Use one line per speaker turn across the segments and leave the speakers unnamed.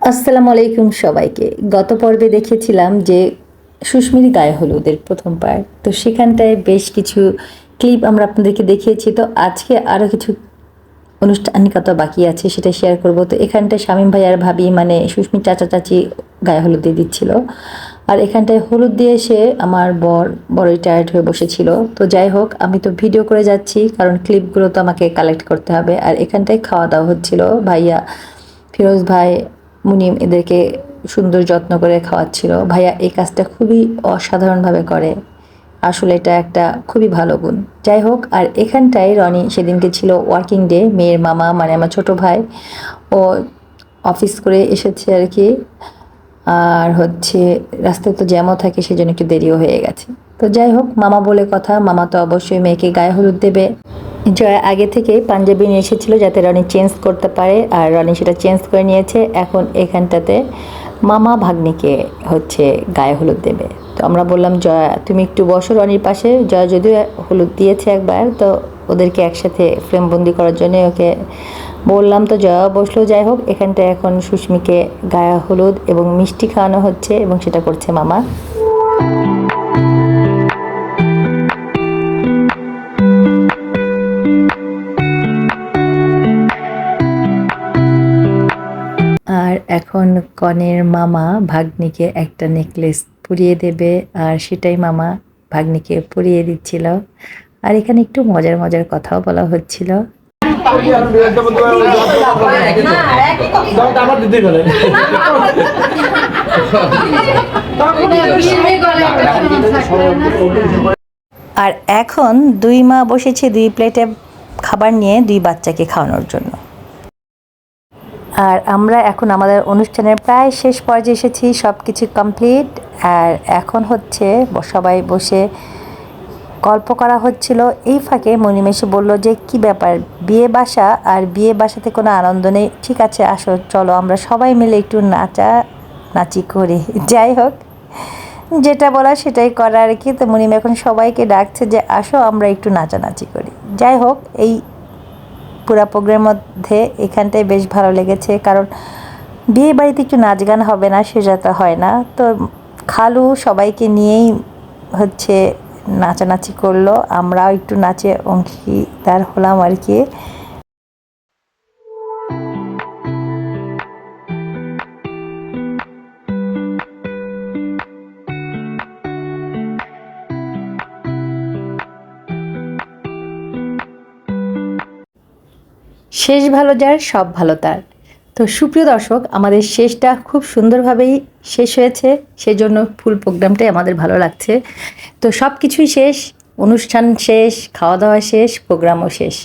আসসালামু আলাইকুম সবাইকে। গত পর্বে দেখেছিলাম যে সুস্মির গায়ে হলুদের প্রথম পার্ট তো সেখানটায় বেশ কিছু ক্লিপ আমরা আপনাদেরকে দেখিয়েছি। তো আজকে আরও কিছু আনুষ্ঠানিকতা বাকি আছে সেটা শেয়ার করব। তো এখানটায় শামীম ভাই আর ভাবি মানে সুস্মির চাচা চাচি গায়ে হলুদ দিয়ে দিচ্ছিল। আর এখানটায় হলুদ দিয়ে এসে আমার বর, বড়ই টায়ার্ড হয়ে বসেছিল। তো যাই হোক, আমি তো ভিডিও করে যাচ্ছি, কারণ ক্লিপগুলো তো আমাকে কালেক্ট করতে হবে। আর এখানটায় খাওয়া দাওয়া হচ্ছিল। ভাইয়া ফিরোজ ভাই মুনিম এদেরকে সুন্দর যত্ন করে খাওয়াচ্ছিল। ভাইয়া এই কাজটা খুবই অসাধারণভাবে করে। আসলে এটা একটা খুবই ভালো গুণ। যাই হোক, আর এখানটায় রনি সেদিনকে ছিল ওয়ার্কিং ডে, মেয়ের মামা মানে আমার ছোট ভাই। ও অফিস করে এসেছে আর কি। আর হচ্ছে রাস্তায় তো জ্যামও থাকে, সেজন্য একটু দেরিও হয়ে গেছে। তো যাই হোক, মামা বলে কথা, মামা তো অবশ্যই মেয়েকে গায়ে হলুদ দেবে। জয়া আগে থেকে পাঞ্জাবি নিয়ে এসেছিল যাতে রনি চেঞ্জ করতে পারে, আর রনি সেটা চেঞ্জ করে নিয়েছে। এখন এখানটাতে মামা ভাগ্নিকে হচ্ছে গায়ে হলুদ দেবে। তো আমরা বললাম, জয়া, তুমি একটু বসো রনির পাশে। জয়া যদিও হলুদ দিয়েছে একবার, তো ওদেরকে একসাথে ফ্রেমবন্দি করার জন্য ওকে বললাম। তো জয়া বসল, যাই হোক, এখানটায় এখন সুস্মিকে গায়ে হলুদ এবং মিষ্টি খাওয়ানো হচ্ছে এবং সেটা করছে মামা। এখন কনের মামা ভাগ্নিকে একটা নেকলেস পরিয়ে দেবে আর সেটাই মামা ভাগ্নিকে পরিয়ে দিচ্ছিল। আর এখানে একটু মজার মজার কথাও বলা হচ্ছিল। আর এখন দুই মা বসেছে দুই প্লেটে খাবার নিয়ে দুই বাচ্চাকে খাওয়ানোর জন্য। আর আমরা এখন আমাদের অনুষ্ঠানের প্রায় শেষ পর্যায়ে এসেছি সব কিছু কমপ্লিট আর এখন হচ্ছে সবাই বসে গল্প করা হচ্ছিল। এই ফাঁকে মণিমেশে বলল যে, কি ব্যাপার? বিয়ে বাসা? আর বিয়ে বাসাতে কোনো আনন্দ নেই? ঠিক আছে, আসো, চলো, আমরা সবাই মিলে একটু নাচা, নাচি করি। যাই হোক, যেটা বলা সেটাই করা আর কি। তো মনিম এখন সবাইকে ডাকছে যে, আসো, আমরা একটু নাচানাচি করি। যাই হোক, এই পুরা প্রোগ্রামের মধ্যে এখানটাই বেশ ভালো লেগেছে। কারণ বিয়ে বাড়িতে একটু নাচ গান হবে না, সেটা তো হয় না। তো খালু সবাইকে নিয়েই হচ্ছে নাচানাচি করল। আমরাও একটু নাচে অংশীদার হলাম আর কি। শেষ ভালো যার, সব ভালো তার। তো সুপ্রিয় দর্শক, আমাদের শেষটা খুব সুন্দরভাবেই শেষ হয়েছে। সেজন্য ফুল প্রোগ্রামটাই আমাদের ভালো লাগছে। তো সব কিছুই শেষ, অনুষ্ঠান শেষ খাওয়া দাওয়া শেষ, প্রোগ্রামও শেষ।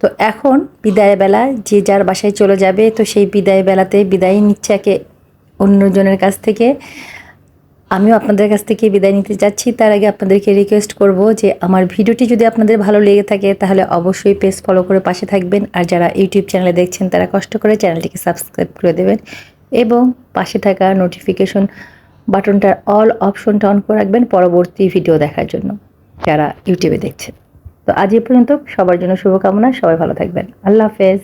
তো এখন বিদায় বেলা, যে যার বাসায় চলে যাবে, তো সেই বিদায় বেলাতে বিদায় নিচ্ছে একে অন্যজনের কাছ থেকে। আমিও আপনাদের কাছ থেকে বিদায় নিতে যাচ্ছি। তার আগে আপনাদেরকে রিকোয়েস্ট করব যে, আমার ভিডিওটি যদি আপনাদের ভালো লেগে থাকে, তাহলে অবশ্যই পেজ ফলো করে পাশে থাকবেন। আর যারা ইউটিউব চ্যানেলে দেখছেন, তারা কষ্ট করে চ্যানেলটিকে সাবস্ক্রাইব করে দেবেন। এবং পাশে থাকা নোটিফিকেশন বাটনটার অল অপশনটা অন করে রাখবেন পরবর্তী ভিডিও দেখার জন্য, যারা ইউটিউবে দেখছেন। তো আজ এ পর্যন্ত সবার জন্য শুভকামনা। সবাই ভালো থাকবেন। আল্লাহ হাফেজ।